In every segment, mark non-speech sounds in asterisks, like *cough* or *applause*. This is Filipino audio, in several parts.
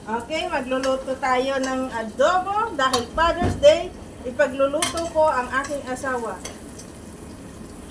Okay, magluluto tayo ng adobo dahil Father's Day. Ipagluluto ko ang aking asawa.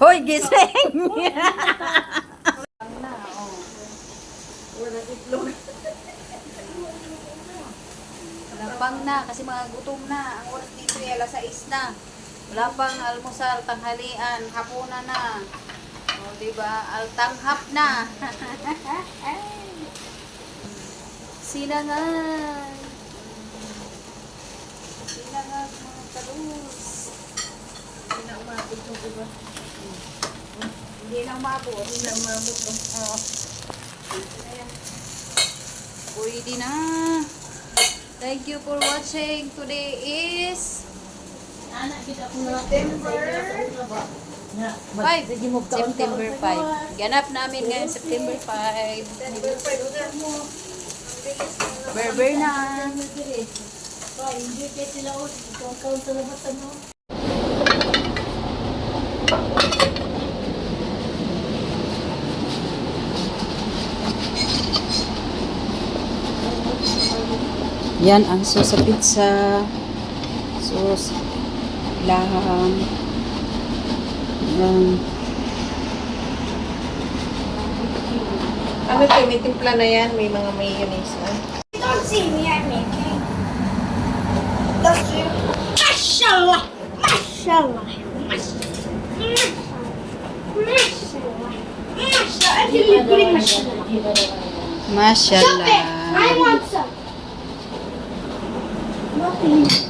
Hoy, gising! Walang itlog. Labang na, kasi mga gutom na. Ang oras dito ay alas 6 na. Wala pang almusal, tanghalian, hapunan na. O, diba? Altanghap na. *laughs* Sinangag. Sinangag mga talus. Hindi na umabot yung iba. Hindi na umabot. Hindi na umabot. Oo. Pwede na. Thank you for watching. Today is Five. September 5. Ganap namin ngayon September 5. Berber na. Yan ang sauce sa pizza. Sauce. Laham. Yan. Ano to? May timpla na yan. May mga mayonnaise na. sozinha, ninguém. Tá certo. Machalá, machalá, machalá. Machalá. I want some. Nothing.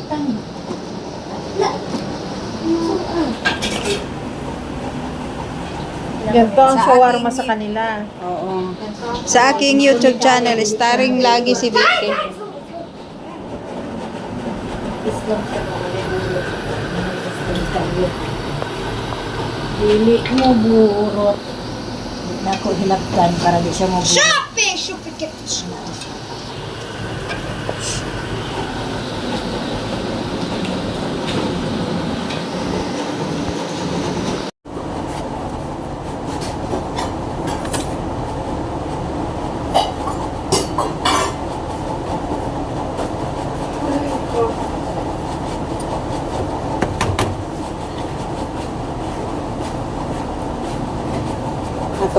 Ganito ang Sa shawarma sa kanila. Oo. Sa aking YouTube channel, starring lagi si Vicky. Dili mo burot. Nako hilaptan para di siya mo burot. Shopping! Shopping!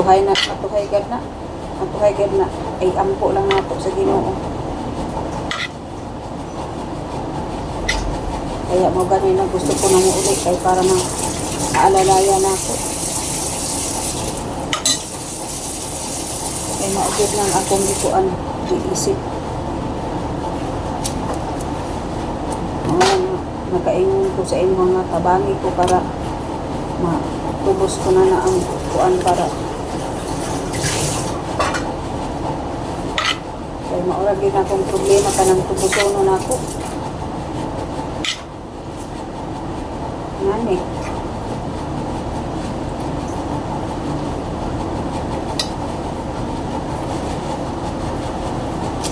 Matuhay na, matuhay gad na. Matuhay gad na. Ay, ampo lang na po sa ginoo. Kaya mo ganun na gusto ko na mo ulit kay para ma aalalaya na ako. Kaya maugid lang akong gikuan, iisip. Nakaingon ko sa inyong mga tabangi ko para matubos ko na na ang kuan para kaya maurag din akong problema ka ng tubusono na ako. Ngani.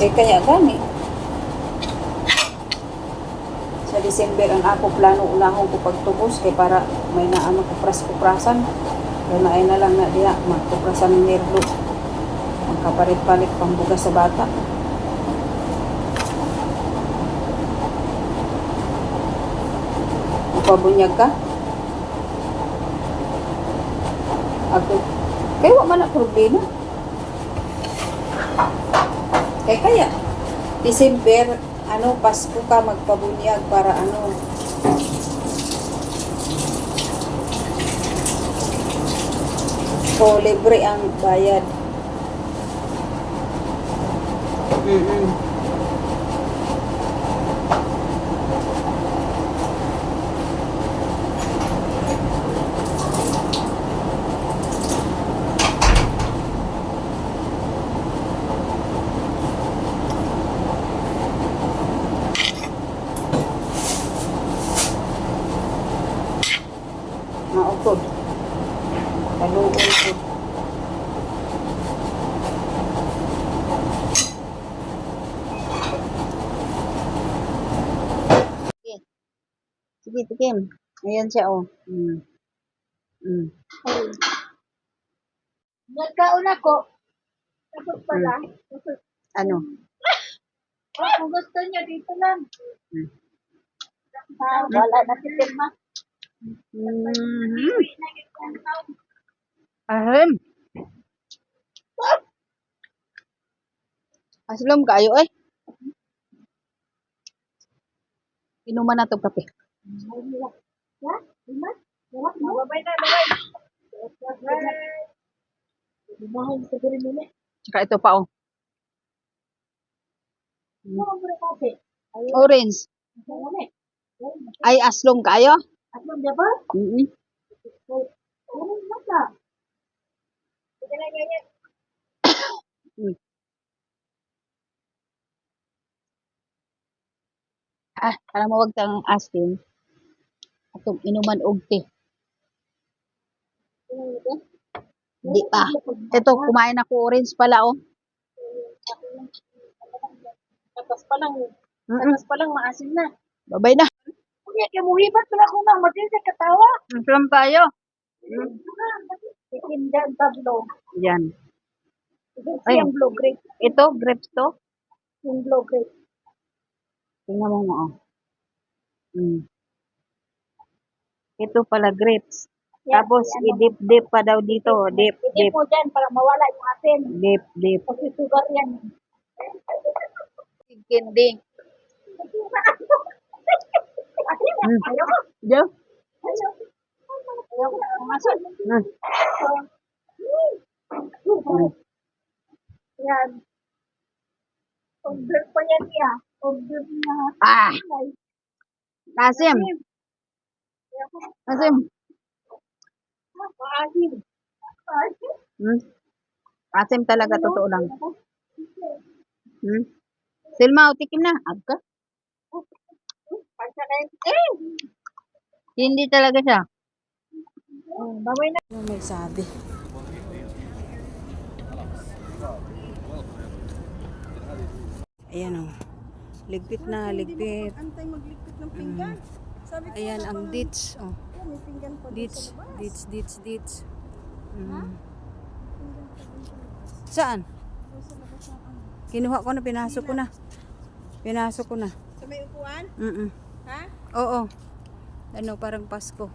Eh kaya gani. Sa December ang ako plano unahon ko pagtubos kay para may naano kupras-kuprasan. Kaya na lang na diya magkuprasan ng nerlo. Magkapalit-palit pambugas sa bata. Mapabunyag ka? Ako, kaya wa man problema. Kaya kaya, December, ano, Pasko ka magpabunyag para ano, o libre ang bayad. Mm-mm. Maupod. Kaluon ko. Sige. Tikim. Ayan siya, oh. Mm. Mm. Nagkaon ako. Tapos pala. Ano? Oh, kung gusto niyo, dito lang. Hmm. Ah, wala na si Pirma. Mm-hmm. Ahem. Aslom kayo eh. Inuman na to kape. Tsaka ito pa oh. Orange. Ay aslom kayo? At mo, diba? Mm ganyan. *coughs* Ah, para mawag kang asin. Atong inuman og te. Di pa. Ito, kumain ako orange pala oh. Tapos pa lang, tapos pa lang maasin na. Babay na. Kuya, kaya muhibat pala ko na, matindi sa katawa. Aslom tayo. Ikindan tablo. Yan. Ay. yung blue grape. Ito, grapes to. Yung blue grape. Tingnan mo mo oh. Mm. Ito pala grapes. Yan, Tapos yan. i-dip-dip pa daw dito. Dip, Hindi dip, mo dyan para mawala yung asin. dip, dip. Kasi sugar yan. Kindi. Asin na. Mm. Ayoko. Diyo? Ayoko. Ayoko na asin. Mm. Mm. Yan. Order pa yan niya. Order niya. Ah. Asim. Maasim. Maasim. Hmm? Asim talaga, totoo lang. Hmm? Silma, tikim na. Agka. Eh! Hindi talaga siya. Oh, Baway na. Ano may sabi? Ayan o. Ligpit na, ligpit. Antay magligpit ng pinggan. Ko, Ayan ang ditch. Oh. Ditch, ditch, ditch, ditch. Mm. Saan? Ano. Kinuha ko na, pinasok ko na. Pinasok ko na. Sa may upuan? Mm Ha? Oo. Ano, parang Pasko.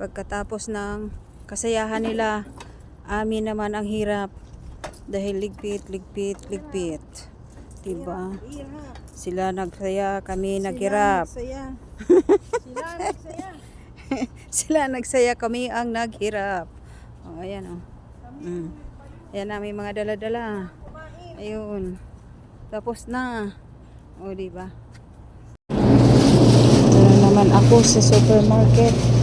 Pagkatapos ng kasayahan nila, amin naman ang hirap. Dahil ligpit, ligpit, ligpit. Diba? Sila nagsaya, kami naghirap. Sila Sila nagsaya. *laughs* Sila nagsaya, kami ang naghirap. Oh, ayan oh. Mm. Ayan na, may mga dala-dala. Ayun. Tapos na. O, di ba? Ito naman ako sa supermarket.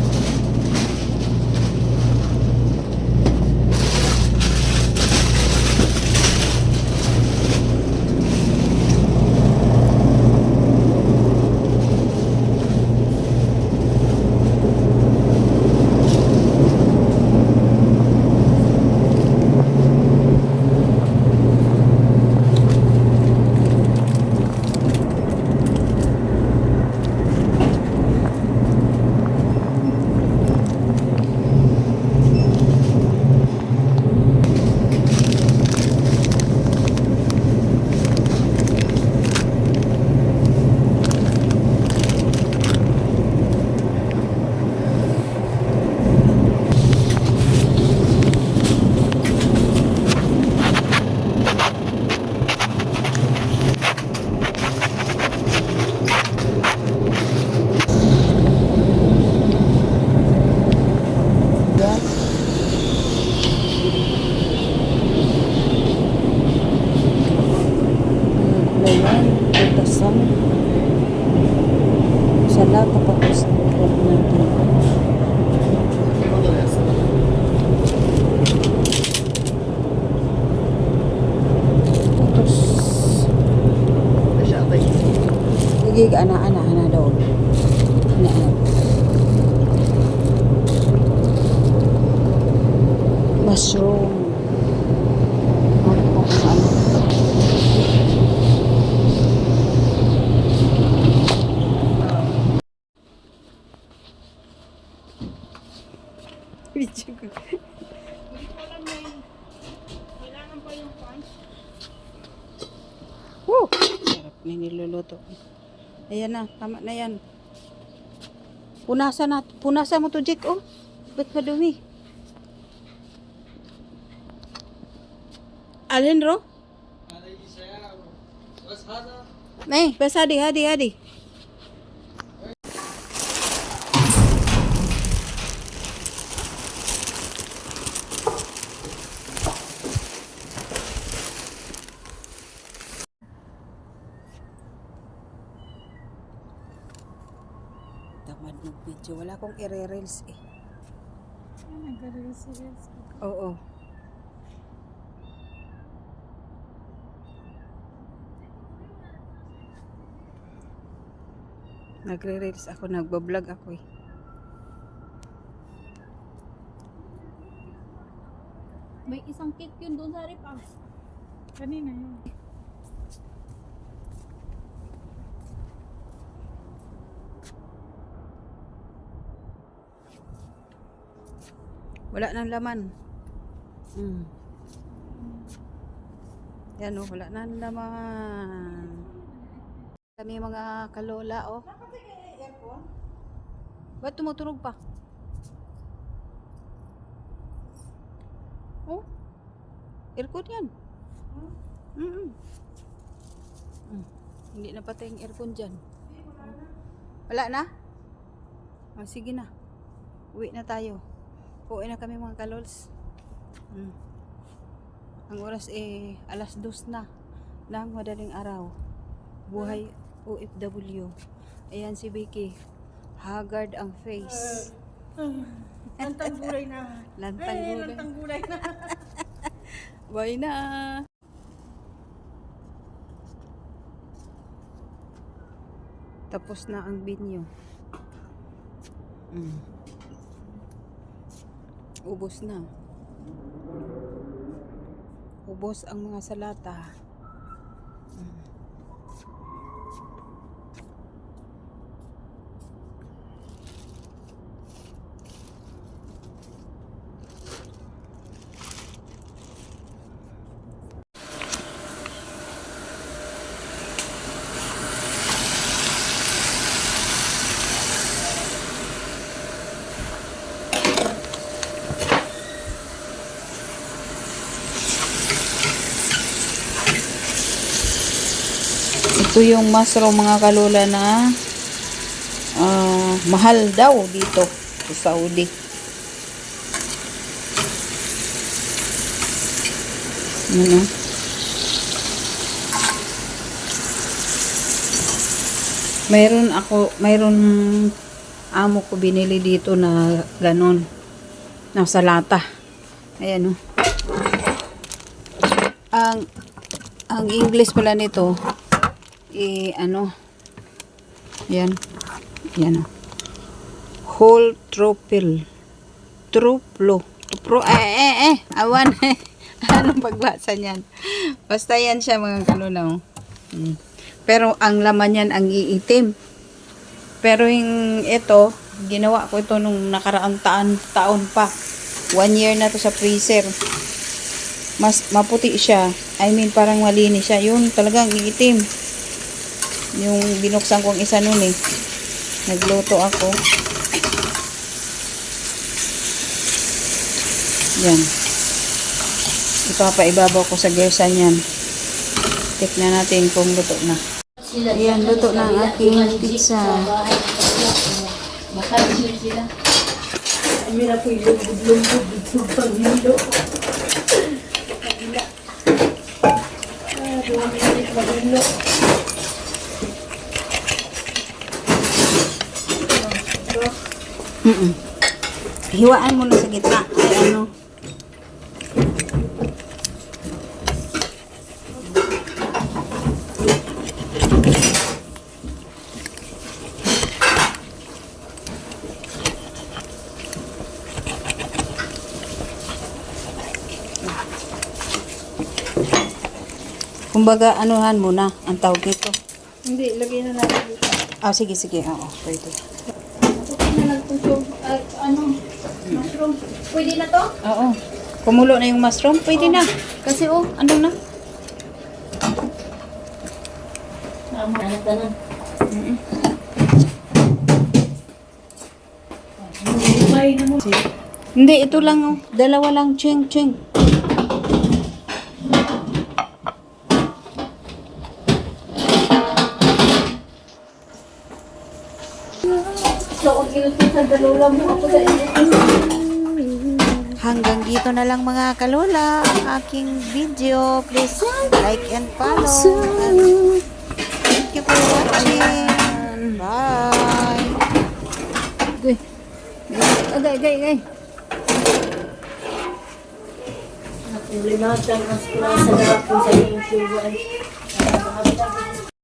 Video ko. Hindi ko alam na yun. Kailangan pa yung pan. Woo! Sarap na niluluto. Ayan na, tama na yan. Punasan na, punasan mo to, Jake, oh. Ba't madumi? Alin, ro? Nay, bas hadi, hadi, hadi. Akong i-reels eh. Oo. Nagre-reels ako, nagbablog ako eh. May isang cake yun doon sa rip ah. Kanina yun. Wala nang laman. Mm. Yan oh, wala nang laman. Kami mga kalola oh. Ba't tumutunog pa? Oh. Aircon yan. Mm mm. Hindi na patay yung aircon dyan. Wala na? Oh, sige na. Uwi na tayo. Uwi na kami mga kalols. Mm. Ang oras eh alas dos na ng madaling araw. Buhay OFW. Ayan si Vicky. Haggard ang face. Lantang gulay na. *laughs* Lantang Ay, gulay. lantang gulay na. *laughs* Bye na. Tapos na ang binyo. Mm. Ubos na. Ubos ang mga salata. Mm. Ito yung mushroom mga kalula na ah, mahal daw dito sa Saudi. Ano? Mayroon ako, mayroon amo ko binili dito na ganon. Nasa lata. Ayan o. Ang ang English pala nito eh ano yan yan o whole tropil truplo Tupro, eh, eh, eh, awan. *laughs* Anong pagbasa niyan? Basta yan siya mga kalunaw. Mm. Pero ang laman yan ang iitim. Pero yung ito, ginawa ko ito nung nakaraang taon, taon pa. One year na to sa freezer. Mas maputi siya. I mean, parang malinis siya. Yun, talagang iitim. Yung binuksan kong isa nun eh. Nagluto ako. Yan. Ipapaibabaw ko sa gersan yan. Tignan natin kung luto na. Ayan, luto na ang aking pizza. Makarasyon sila. Kami na po yung lumbog-lumbog dito pang hilo. Ah, dua mag-hilo. Mm Hiwaan mo na sa gitna. Ay, ano. Kumbaga, anuhan mo na ang tawag nito. Hindi, lagay na natin dito. Ah, sige, sige. Oo, pwede. Na itong show. Ay, ano? Mushroom. Pwede na to? Oo. Kumulo na yung mushroom, pwede na. Kasi oh, ano na? Tama na na mo. Hindi, ito lang oh. Dalawa lang, ching, ching. Hanggang dito na lang mga kalola ang aking video. Please like and follow. And thank you for watching. Bye. Agay, agay, agay. Nakulimatan ang sa dapon sa iyong suwan.